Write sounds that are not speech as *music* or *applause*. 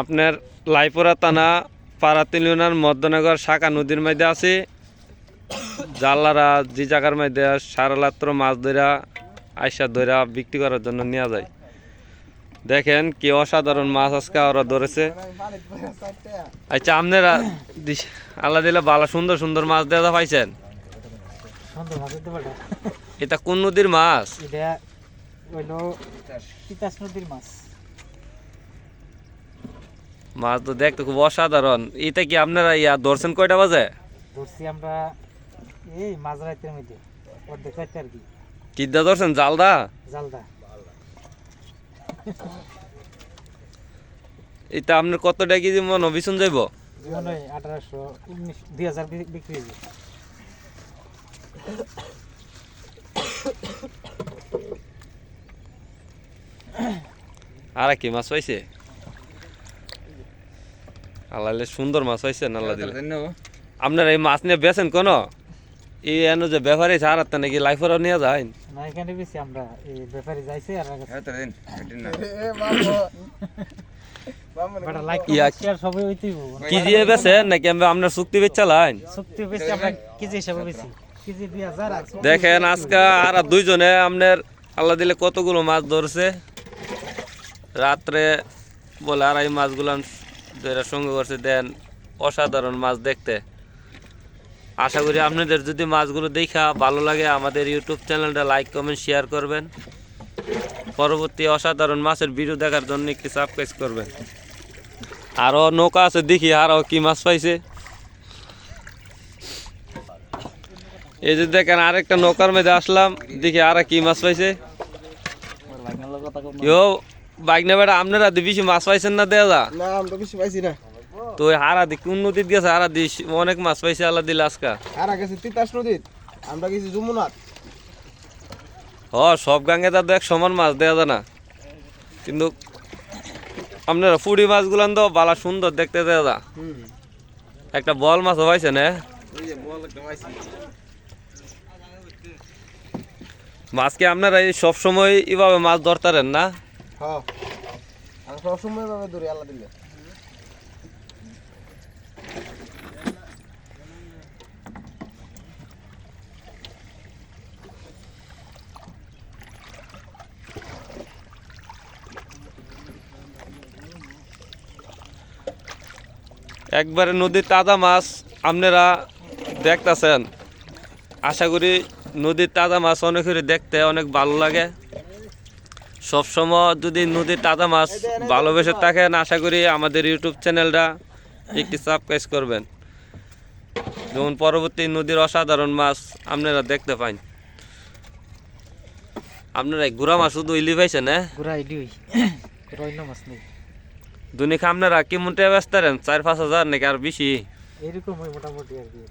আপনার লাইপুরা থানা পারাতিল ইউনিয়ন মধ্যনগর, শাখা নদীর মধ্যে আছে। জাল্লারা যে জায়গার মধ্যে সারালাত্র মাছ ধরা আইসা ধরা বিক্রি করার জন্য নেওয়া যায়। দেখেন কি অসাধারণ মাছ আজকে ওরা ধরেছে। আচ্ছা আপনারা আল্লাহ দিলে ভালো সুন্দর সুন্দর মাছ দেওয়া পাইছেন। এটা কোন নদীর মাছ? নদীর মাছ। মাছ তো দেখতে খুব অসাধারণ। এটা কি আপনারা ইয়া ধরছেন কয়টা বাজে? ধরছি আমরা এই মাঝ রাতের মধ্যে। অর্ধেক রাতে আর কি। কিদ্দা ধরছেন? জালদা? জালদা। এটা আপনার কত টাকা কেজি মনে বিছুন যাইব? মনে হয় আঠারোশো উনিশ দুই হাজার বিক্রি হয়েছে আর কি মাছ পাইছে? আল্লাহ সুন্দর মাছ হয়েছে আল্লাহ দিলে। আপনার এই মাছ নিয়ে বেছেন কোন? এই এনো যে ব্যাপারে ছাড় আর নাকি লাইফারও নিয়ে যায়? না এখানে বেশি আমরা এই ব্যাপারে যাইছে আর ইয়া। শেয়ার কি দিয়ে বেছেন? নাকি আমরা আপনার চুক্তি বেচা লাইন আমরা কেজি হিসাবে বেশি দেখেন আজকে আর দুইজনে আপনার আল্লাহ দিলে কতগুলো মাছ ধরছে? রাত্রে বলে আর এই মাছগুলো ধরে সঙ্গে করছে দেন অসাধারণ মাছ দেখতে। আশা করি আপনাদের যদি মাছগুলো দেখা ভালো লাগে আমাদের ইউটিউব চ্যানেলটা লাইক কমেন্ট শেয়ার করবেন। পরবর্তী অসাধারণ মাছের ভিডিও দেখার জন্য একটি সাবস্ক্রাইব করবেন। আরও নৌকা আছে দেখি আরও কি মাছ পাইছে। এই যে দেখেন আরেকটা নৌকার মধ্যে আসলাম দেখি আর কি মাছ পাইছে। বাইক না বেটা আপনারা বেশি মাছ পাইছেন না দেয়া না আমরা বেশি পাইছি না। তো হারা দি কোন নদীত গেছে? হারা দি অনেক মাছ পাইছে আল্লাহ দিল আজকা। আর গেছে তিতাস নদীত আমরা গেছি যমুনাথ হ সব গাঙ্গে তার দেখ সমান মাছ দেয়া যায় না। কিন্তু আপনারা ফুড়ি মাছগুলান তো বালা সুন্দর দেখতে দেয়া যা হুম। একটা বল মাছও একটা পাইছি। মাছকে আপনারা সব সময় এভাবে মাছ ধরতারেন না? হ্যাঁ। ধরি আল্লাহ একবারে নদীর তাজা মাছ আপনারা দেখতেছেন। আশা করি নদীর তাজা মাছ অনেকেরই দেখতে অনেক ভালো লাগে। সবসময় যদি নদীর তাজা মাছ ভালোবেসে থাকেন আশা করি আমাদের ইউটিউব চ্যানেলটা একটি সাবস্ক্রাইব করবেন। যেমন পরবর্তী নদীর অসাধারণ মাছ আপনারা দেখতে পান আপনারা গুড়া মাছ শুধু ইলি পাইছেন হ্যাঁ? *coughs* মাছ নেই। দুনিকে আপনারা কেমন টাকা ব্যস্ত চার পাঁচ হাজার নাকি আর বেশি? এরকম মোটামুটি আর কি।